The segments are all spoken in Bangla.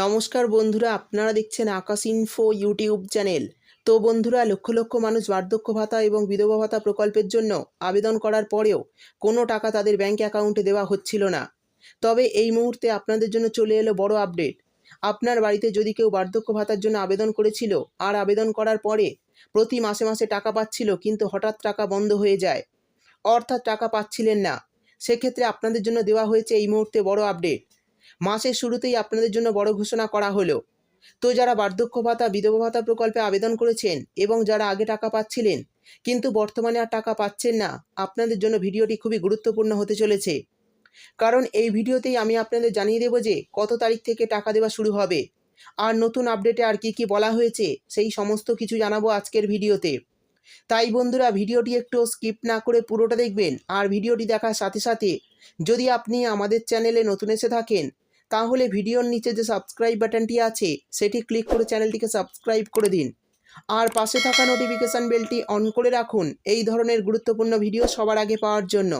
নমস্কার বন্ধুরা, আপনারা দেখছেন আকাশ ইনফো ইউটিউব চ্যানেল তো বন্ধুরা, লক্ষ লক্ষ মানুষ বার্ধক্য ভাতা এবং বিধবা ভাতা প্রকল্পের জন্য আবেদন করার পরেও কোনো টাকা তাদের ব্যাঙ্ক অ্যাকাউন্টে দেওয়া হচ্ছিল না। তবে এই মুহূর্তে আপনাদের জন্য চলে এলো বড় আপডেট আপনার বাড়িতে যদি কেউ বার্ধক্য ভাতার জন্য আবেদন করেছিল আর আবেদন করার পরে প্রতি মাসে মাসে টাকা পাচ্ছিল কিন্তু হঠাৎ টাকা বন্ধ হয়ে যায়, অর্থাৎ টাকা পাচ্ছিলেন না, সেক্ষেত্রে আপনাদের জন্য দেওয়া হয়েছে এই মুহূর্তে বড় আপডেট মাসের শুরুতেই আপনাদের জন্য বড় ঘোষণা করা হলো। তো যারা বার্ধক্য ভাতা, বিধবা ভাতা প্রকল্পে আবেদন করেছেন এবং যারা আগে টাকা পাচ্ছিলেন, কিন্তু বর্তমানে আর টাকা পাচ্ছেন না, আপনাদের জন্য ভিডিওটি খুবই গুরুত্বপূর্ণ হতে চলেছে। কারণ এই ভিডিওতেই আমি আপনাদের জানিয়ে দেবো যে কত তারিখ থেকে টাকা দেওয়া শুরু হবে, আর নতুন আপডেটে আর কি কি বলা হয়েছে, সেই সমস্ত কিছু জানাব আজকের ভিডিওতে। তাই বন্ধুরা, ভিডিওটি একটু স্কিপ না করে পুরোটা দেখবেন, আর ভিডিওটি দেখার সাথে সাথে যদি আপনি আমাদের চ্যানেলে নতুন এসে থাকেন তাহলে ভিডিওর নিচে যে সাবস্ক্রাইব বাটনটি আছে, সেটি ক্লিক করে চ্যানেলটিকে সাবস্ক্রাইব করে দিন। আর পাশে থাকা নোটিফিকেশান বেলটি অন করে রাখুন, এই ধরনের গুরুত্বপূর্ণ ভিডিও সবার আগে পাওয়ার জন্য।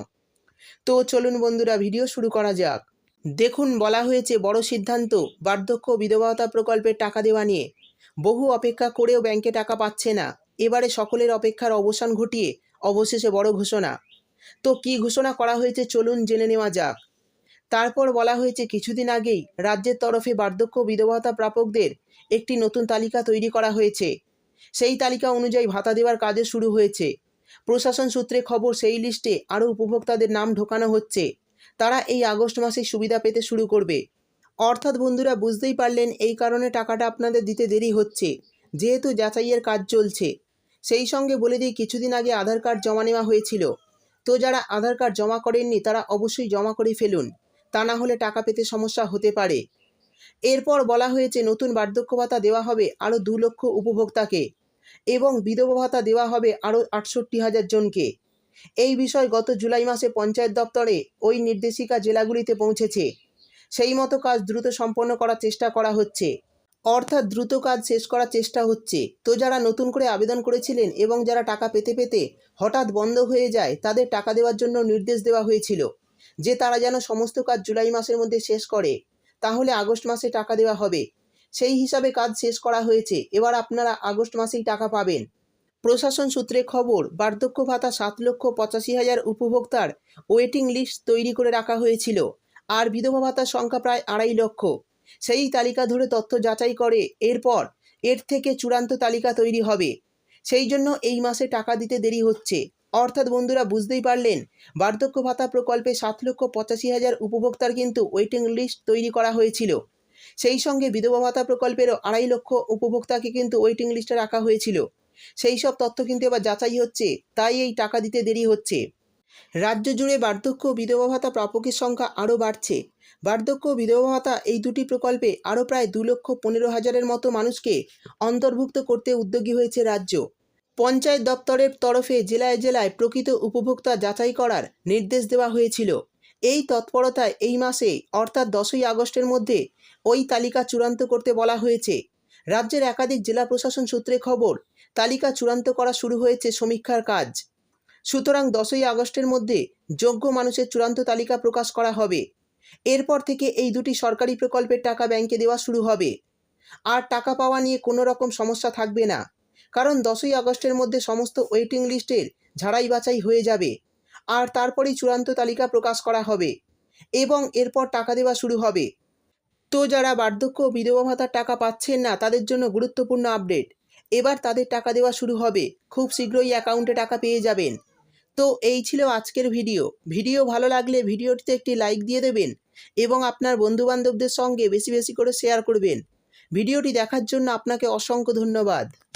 তো চলুন বন্ধুরা ভিডিও শুরু করা যাক। দেখুন, বলা হয়েছে বড় সিদ্ধান্ত, বার্ধক্য বিধবা ভাতা প্রকল্পের টাকা দেওয়া নিয়ে। বহু অপেক্ষা করেও ব্যাংকে টাকা পাচ্ছে না। এবারে সকলের অপেক্ষার অবসান ঘটিয়ে অবশেষে বড় ঘোষণা। তো কী ঘোষণা করা হয়েছে চলুন জেনে নেওয়া যাক। তারপর বলা হয়েছে কিছুদিন আগেই রাজ্যের তরফে বার্ধক্য বিধবা ভাতা প্রাপকদের একটি নতুন তালিকা তৈরি করা হয়েছে। সেই তালিকা অনুযায়ী ভাতা দেওয়ার কাজে শুরু হয়েছে। প্রশাসন সূত্রে খবর, সেই লিস্টে আরও উপভোক্তাদের নাম ঢোকানো হচ্ছে। তারা এই আগস্ট মাসে সুবিধা পেতে শুরু করবে। অর্থাৎ বন্ধুরা, বুঝতেই পারলেন, এই কারণে টাকাটা আপনাদের দিতে দেরি হচ্ছে, যেহেতু যাচাইয়ের কাজ চলছে। সেই সঙ্গে বলে দিই, কিছুদিন আগে আধার কার্ড জমা নেওয়া হয়েছিল। তো যারা আধার কার্ড জমা করেননি, তারা অবশ্যই জমা করে ফেলুন। তা না হলে টাকা পেতে সমস্যা হতে পারে। এরপর বলা হয়েছে, নতুন বার্ধক্য ভাতা দেওয়া হবে আরও দু লক্ষ উপভোক্তাকে এবং বিধবা ভাতা দেওয়া হবে আরও আটষট্টি হাজার জনকে। এই বিষয় গত জুলাই মাসে পঞ্চায়েত দপ্তরে ওই নির্দেশিকা জেলাগুলিতে পৌঁছেছে। সেই মতো কাজ দ্রুত সম্পন্ন করার চেষ্টা করা হচ্ছে। অর্থাৎ দ্রুত কাজ শেষ করার চেষ্টা হচ্ছে। তো যারা নতুন করে আবেদন করেছিলেন এবং যারা টাকা পেতে পেতে হঠাৎ বন্ধ হয়ে যায়, তাদের টাকা দেওয়ার জন্য নির্দেশ দেওয়া হয়েছিল। যে তারা যেন সমস্ত কাজ জুলাই মাসের মধ্যে শেষ করে, তাহলে আগস্ট মাসে টাকা দেওয়া হবে। সেই হিসাবে কাজ শেষ করা হয়েছে, এবার আপনারা আগস্ট মাসেই টাকা পাবেন। প্রশাসন সূত্রে খবর, বার্ধক্য ভাতা সাত লক্ষ পঁচাশি হাজার উপভোক্তার ওয়েটিং লিস্ট তৈরি করে রাখা হয়েছিল, আর বিধবা ভাতার সংখ্যা প্রায় আড়াই লক্ষ। সেই তালিকা ধরে তথ্য যাচাই করে, এরপর এর থেকে চূড়ান্ত তালিকা তৈরি হবে। সেই জন্য এই মাসে টাকা দিতে দেরি হচ্ছে। অর্থাৎ বন্ধুরা বুঝতেই পারলেন, বার্ধক্য ভাতা প্রকল্পে সাত লক্ষ পঁচাশি হাজার উপভোক্তার কিন্তু ওয়েটিং লিস্ট তৈরি করা হয়েছিল। সেই সঙ্গে বিধবা ভাতা প্রকল্পেরও আড়াই লক্ষ উপভোক্তাকে কিন্তু ওয়েটিং লিস্টে রাখা হয়েছিল। সেই সব তথ্য কিন্তু এবার যাচাই হচ্ছে, তাই এই টাকা দিতে দেরি হচ্ছে। রাজ্য জুড়ে বার্ধক্য বিধবা ভাতা প্রাপকের সংখ্যা আরও বাড়ছে। বার্ধক্য বিধবা ভাতা এই দুটি প্রকল্পে আরও প্রায় দু লক্ষ পনেরো হাজারের মতো মানুষকে অন্তর্ভুক্ত করতে উদ্যোগী হয়েছে রাজ্য। পঞ্চায়েত দপ্তরের তরফে জেলায় জেলায় প্রকৃত উপভোক্তা যাচাই করার নির্দেশ দেওয়া হয়েছিল। এই তৎপরতায় এই মাসে, অর্থাৎ দশই আগস্টের মধ্যে, ওই তালিকা চূড়ান্ত করতে বলা হয়েছে। রাজ্যের একাধিক জেলা প্রশাসন সূত্রে খবর, তালিকা চূড়ান্ত করা শুরু হয়েছে সমীক্ষার কাজ। সুতরাং দশই আগস্টের মধ্যে যোগ্য মানুষের চূড়ান্ত তালিকা প্রকাশ করা হবে। এরপর থেকে এই দুটি সরকারি প্রকল্পের টাকা ব্যাংকে দেওয়া শুরু হবে। আর টাকা পাওয়া নিয়ে কোনো রকম সমস্যা থাকবে না। কারণ দশই আগস্টের মধ্যে সমস্ত ওয়েটিং লিস্টের ঝাড়াই বাছাই হয়ে যাবে আর তারপরেই চূড়ান্ত তালিকা প্রকাশ করা হবে এবং এরপর টাকা দেওয়া শুরু হবে। তো যারা বার্ধক্য বিধবা ভাতার টাকা পাচ্ছেন না, তাদের জন্য গুরুত্বপূর্ণ আপডেট। এবার তাদের টাকা দেওয়া শুরু হবে। খুব শীঘ্রই অ্যাকাউন্টে টাকা পেয়ে যাবেন। তো এই ছিল আজকের ভিডিও। ভিডিও ভালো লাগলে ভিডিওটিতে একটি লাইক দিয়ে দেবেন এবং আপনার বন্ধুবান্ধবদের সঙ্গে বেশি বেশি করে শেয়ার করবেন। ভিডিওটি দেখার জন্য আপনাকে অসংখ্য ধন্যবাদ।